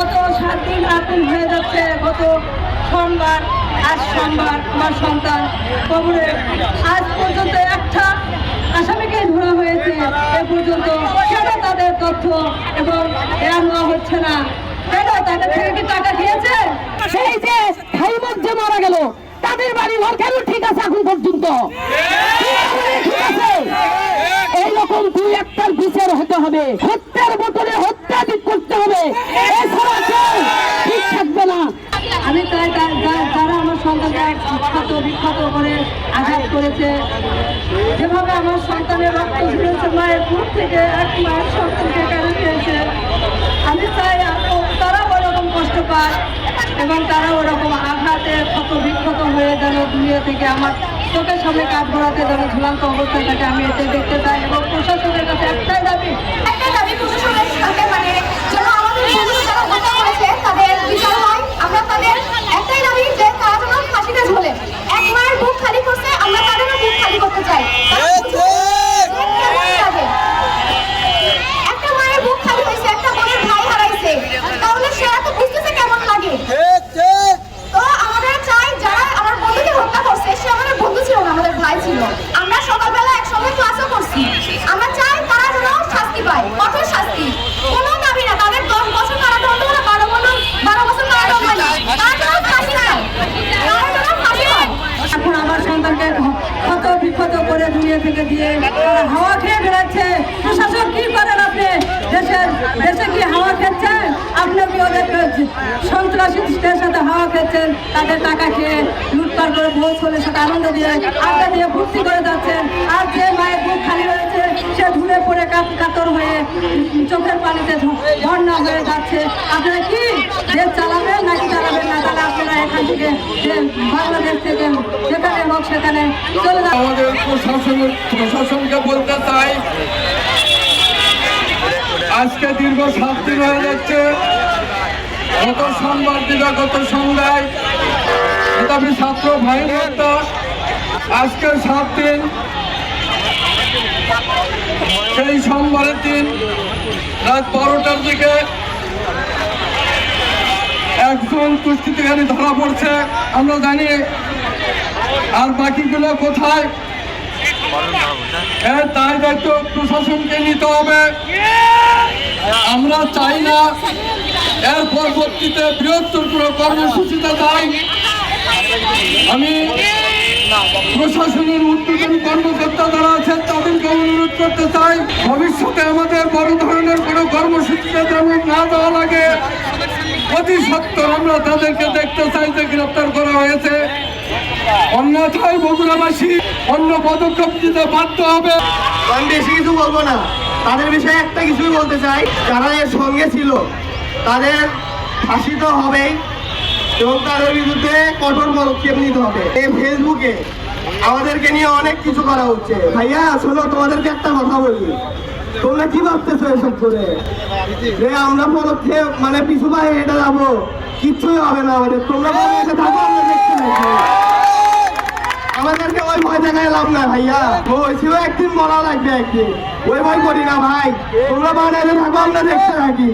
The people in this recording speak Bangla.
গত সাত দিন আট দিন হয়ে যাচ্ছে, গত সোমবার, আজ সোমবার আমার সন্তান কবরে। আজ পর্যন্ত একটা আসামিকে ধরা হয়েছে, এ পর্যন্ত কেন তাদের তথ্য এবং এরা নেওয়া হচ্ছে না? এইরকম দুই একটার বিচার হতে হবে। হত্যার বোতলে হত্যা করতে হবে। এছাড়া কেউ ঠিক থাকবে না আমি চাই তা- যা- যারা আমার সন্তানকে বিখ্যাত করে আঘাত করেছে। যেভাবে আমার সন্তানের রক্ত ঝরেছে, মায়ের বুক থেকে এক মায়ের সন্তানকে কেড়ে নিয়েছে। আমি চাই তারা ওরকম কষ্ট পায় এবং তারা ওরকম আঘাতে ক্ষত বিক্ষত হয়ে যেন দুনিয়া থেকে আমার চোখের সামনে কাঠ গড়াতে যেন ঝুলন্ত অবস্থায় থাকে, আমি এটাই দেখতে চাই এবং প্রশাসনের কাছে একটাই দাবি একটা দাবি, প্রশাসনের সাথে মানে বন্ধুরা যারা হত্যা করেছে তাদের বিচার হয় আমরা তাদের একটাই দাবি যে তারা যেন ফাঁসিতে ঝোলে এক মায়ের বুক খালি করছে আমরা তাদেরও বুক খালি করতে চাই তারা বুঝুক যে কেমন লাগে। একটা মায়ের বুক খালি হয়েছে একটা বোনের ভাই হারাইছে তাহলে সেরা তো বুঝতেছে কেমন লাগে তো আমাদের চাই যারা আমার বন্ধুকে হত্যা করছে সে আমাদের বন্ধু ছিল না আমাদের ভাই ছিল আমরা সকালবেলা একসঙ্গে ক্লাসও করছি আমরা চাই তারা যেন শাস্তি পায় কঠোর শাস্তি কোনো দাবি না তাদের দশ বছর কারাদণ্ড না বারো বছর বারো বছর কারাদণ্ড না তারা যেন ফাঁসি হয় তারা যেন ফাঁসি হয় এখন আমার সন্তানকে ক্ষত বিক্ষত করে দুনিয়া থেকে দিয়ে তারা হাওয়া খেয়ে বেড়াচ্ছে। প্রশাসন কি করেন আপনি? দেশের দেশে কি হাওয়া খেচ্ছেন আপনি কি ওদের সন্ত্রাসীদের সাথে হাওয়া খেচ্ছেন, তাদের টাকা খেয়ে লুটপাট করে ভোজ হলে সাথে আনন্দ দিয়ে আড্ডা দিয়ে ভর্তি করে যাচ্ছেন। আর যে মায়ের বুক খালি রয়েছে, সে ধুলে পড়ে কাত- কাতর হয়ে চোখের পানিতে ঝর্ণা হয়ে যাচ্ছে। আপনারা কি দেশ চালাবেন নাকি চালাবেন না? থেকে বাংলাদেশ থেকে, যেখানে হোক সেখানে আমাদের প্রশাসন প্রশাসনকে বলতে চাই, আজকে দীর্ঘ সাত দিন হয়ে যাচ্ছে। গত সোমবার দিবাগত সন্ধ্যায় মেধাবী ছাত্র ভাই হত্যা আজকে সাত দিন। সেই সোমবারের দিন রাত বারোটার দিকে একজন দুষ্কৃতিকারী ধরা পড়ছে। আমরা জানি আর বাকিগুলো কোথায়? দায় দায়িত্ব প্রশাসনকে নিতে হবে। আমরা চাই না এর পরবর্তীতে বৃহত্তর কোনো কর্মসূচিতে যাই আমি প্রশাসনের উদ্বোধন কর্মকর্তা যারা আছেন, তাদেরকে অনুরোধ করতে চাই, ভবিষ্যতে আমাদের বড় ধরনের কোনো কর্মসূচিতে যেমন না দেওয়া লাগে। অতি সত্তর, আমরা তাদেরকে দেখতে চাই যে গ্রেপ্তার করা হয়েছে। অন্যথায় বগুড়াবাসী অন্য পদক্ষেপ নিতে বাধ্য হবে। আমি বেশি কিছু বলব না। তাদের বিষয়ে একটা কিছুই বলতে চাই। যারা এর সঙ্গে ছিল, তাদের ফাঁসি তো হবেই এবং তাদের বিরুদ্ধে কঠোর পদক্ষেপ নিতে হবে। এই ফেসবুকে আমাদেরকে নিয়ে অনেক কিছু করা হচ্ছে। ভাইয়া, শোনো, তোমাদেরকে একটা কথা বলি। তোমরা কি ভাবতেছো এসব করে? আমরা পদক্ষেপ মানে পিছু পায়ে হেঁটে যাব। কিচ্ছুই হবে না আমাদের। তোমরা থাকো, আমরা দেখতে আমাদেরকে ওই ভয় দেখায় লাভ না ভাইয়া। ওইছিল একদিন মরা লাগবে একদিন। ওই ভয় করি না, ভাই। তোমরা বানাইলে থাকো, আমরা দেখতে থাকি।